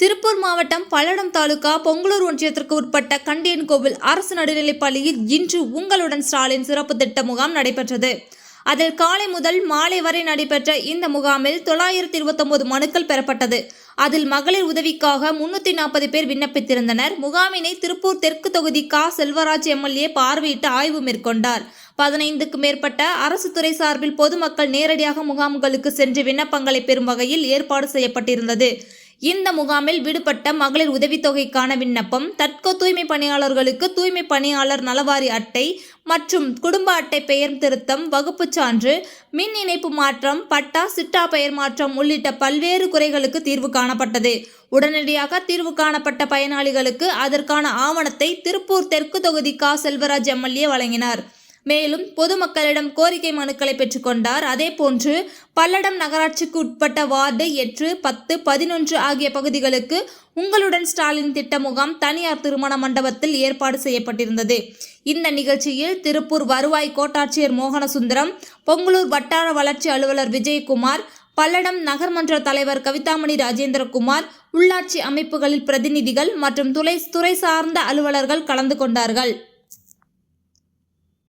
திருப்பூர் மாவட்டம் பல்லடம் தாலுகா பொங்கலூர் ஒன்றியத்திற்கு உட்பட்ட கண்டியன் கோவில் அரசு நடுநிலைப் பள்ளியில் இன்று உங்களுடன் ஸ்டாலின் சிறப்பு திட்ட முகாம் நடைபெற்றது. அதில் காலை முதல் மாலை வரை நடைபெற்ற இந்த முகாமில் தொள்ளாயிரத்தி இருபத்தொன்பது மனுக்கள் பெறப்பட்டது. அதில் மகளிர் உதவிக்காக முன்னூத்தி நாற்பது பேர் விண்ணப்பித்திருந்தனர். முகாமினை திருப்பூர் தெற்கு தொகுதி கா. செல்வராஜ் எம்எல்ஏ பார்வையிட்டு ஆய்வு மேற்கொண்டார். பதினைந்துக்கு மேற்பட்ட அரசு துறை சார்பில் பொதுமக்கள் நேரடியாக முகாம்களுக்கு சென்று விண்ணப்பங்களை பெறும் வகையில் ஏற்பாடு செய்யப்பட்டிருந்தது. இந்த முகாமில் விடுபட்ட மகளிர் உதவித்தொகைக்கான விண்ணப்பம் தட்கோ தூய்மை பணியாளர்களுக்கு தூய்மை பணியாளர் நலவாரி அட்டை மற்றும் குடும்ப அட்டை பெயர் திருத்தம் வகுப்புச் சான்று மின் இணைப்பு மாற்றம் பட்டா சிட்டா பெயர் மாற்றம் உள்ளிட்ட பல்வேறு குறைகளுக்கு தீர்வு காணப்பட்டது. உடனடியாக தீர்வு காணப்பட்ட பயனாளிகளுக்கு அதற்கான ஆவணத்தை திருப்பூர் தெற்கு தொகுதி கா. செல்வராஜ் எம்எல்ஏ வழங்கினார். மேலும் பொதுமக்களிடம் கோரிக்கை மனுக்களை பெற்றுக்கொண்டார். அதேபோன்று பல்லடம் நகராட்சிக்கு உட்பட்ட வார்டு எட்டு பத்து பதினொன்று ஆகிய பகுதிகளுக்கு உங்களுடன் ஸ்டாலின் திட்ட முகாம் தனியார் திருமண மண்டபத்தில் ஏற்பாடு செய்யப்பட்டிருந்தது. இந்த நிகழ்ச்சியில் திருப்பூர் வருவாய் கோட்டாட்சியர் மோகனசுந்தரம் பொங்கலூர் வட்டார வளர்ச்சி அலுவலர் விஜயகுமார் பல்லடம் நகர்மன்ற தலைவர் கவிதாமணி ராஜேந்திரகுமார் உள்ளாட்சி அமைப்புகளில் பிரதிநிதிகள் மற்றும் துறை துறை சார்ந்த அலுவலர்கள் கலந்து கொண்டார்கள்.